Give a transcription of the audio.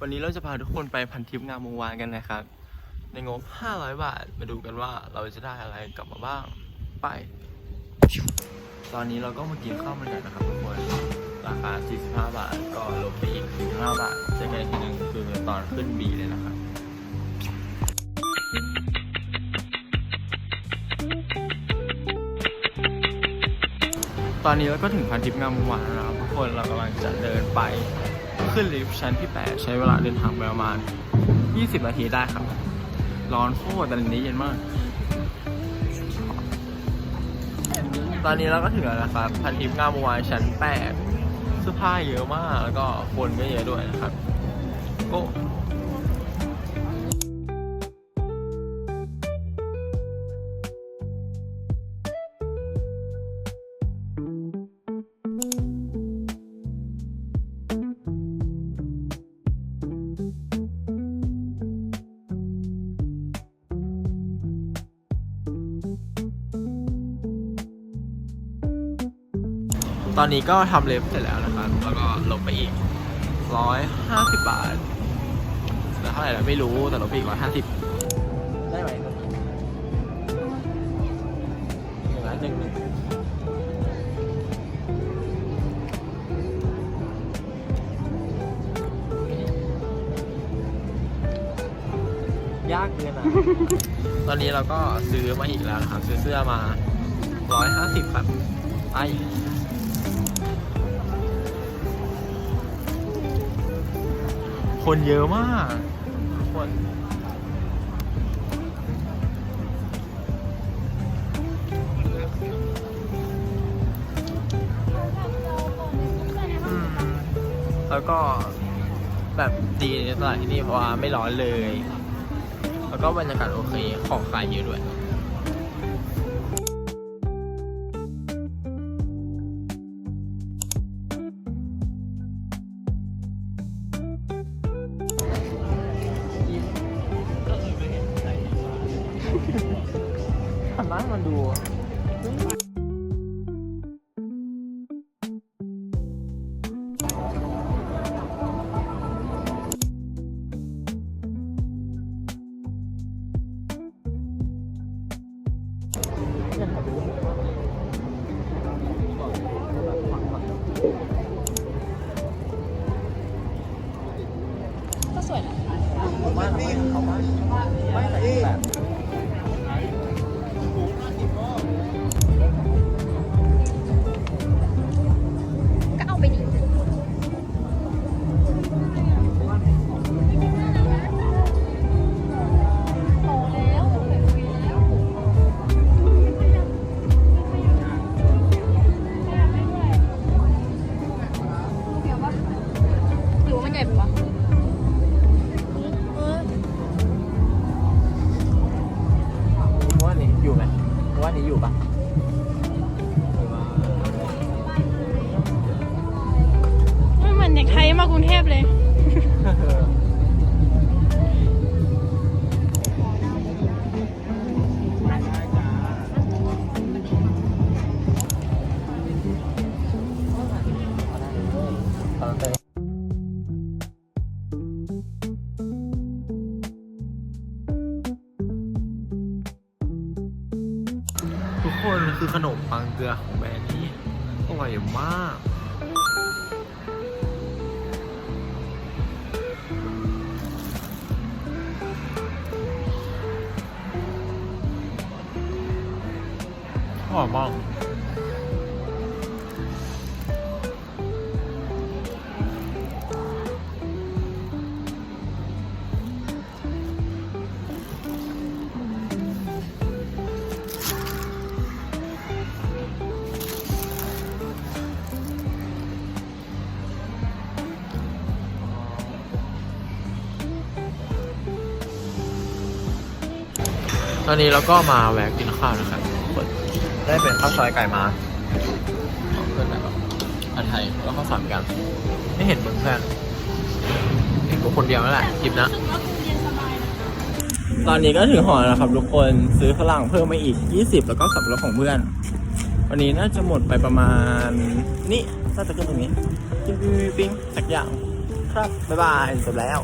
วันนี้เราจะพาทุกคนไปพันทิปงามวงวานกันนะครับ ในงบ 500 บาท มาดูกันว่าเราจะได้อะไรกลับมาบ้าง ไป ตอนนี้เราก็มากินข้าวมันไก่นะครับทุกคน ราคา 45 บาท ก็ลดไปอีก45บาทเจอกันอีกทีหนึงคือตอนขึ้นบีเลยนะครับตอนนี้เราก็ถึงพันทิพย์งามวงวานแล้วนะครับทุกคนเรากำลังจะเดินไป ขึ้นลิฟต์ชั้นที่ 8 ใช้เวลาเดินทางไปประมาณ 20 นาทีได้ครับ ร้อนโคตรแต่ในนี้เย็นมาก ตอนนี้เราก็ถึงแล้วนะครับ พันทิพย์งามวานชั้น 8 เสื้อผ้าเยอะมาก แล้วก็คนก็เยอะด้วยนะครับโก็ ตอนนี้ก็ทำเล็บเสร็จแล้วนะครับแล้วก็ลบไปอีก150บาทเหลือเท่าไหร่แล้วไม่รู้แต่ลบไปอีก150ได้ไหมหนึ่งล้านหนึ่งหนึ่งยากเกินอะ ตอนนี้เราก็ซื้อมาอีกแล้วนะครับ ซื้อเสื้อมา150ครับไป คนเยอะมากคนแล้วก็แบบดีในตลาดที่นี่เพราะว่าไม่ร้อนเลย แล้วก็บรรยากาศโอเค ของขายเยอะด้วย หันมมันดู รุงเทพเลย ทุกคนคือขนมปังเกลือของแบรนด์นี้อร่อยมาก อมมากตอนนี้เราก็มาแวะกินข้าวนะครับ ได้เป็นข้าวซอยไก่มาของเพื่อนแบบอันไทยแล้วก็สั่งกัน ไม่เห็นมึงเพื่อนเห็นกูคนเดียวนั่นแหละคลิปนะ ตอนนี้ก็ถึงหอแล้วครับทุกคนซื้อฝรั่งเพิ่มมาอีก 20 แล้วก็สับปะรดของเพื่อน วันนี้น่าจะหมดไปประมาณ นี่น่าจะขึ้นตรงนี้ ปิ้งปิ้งปิ้งปิ้งสักอย่าง ครับ บ๊ายบายจบแล้ว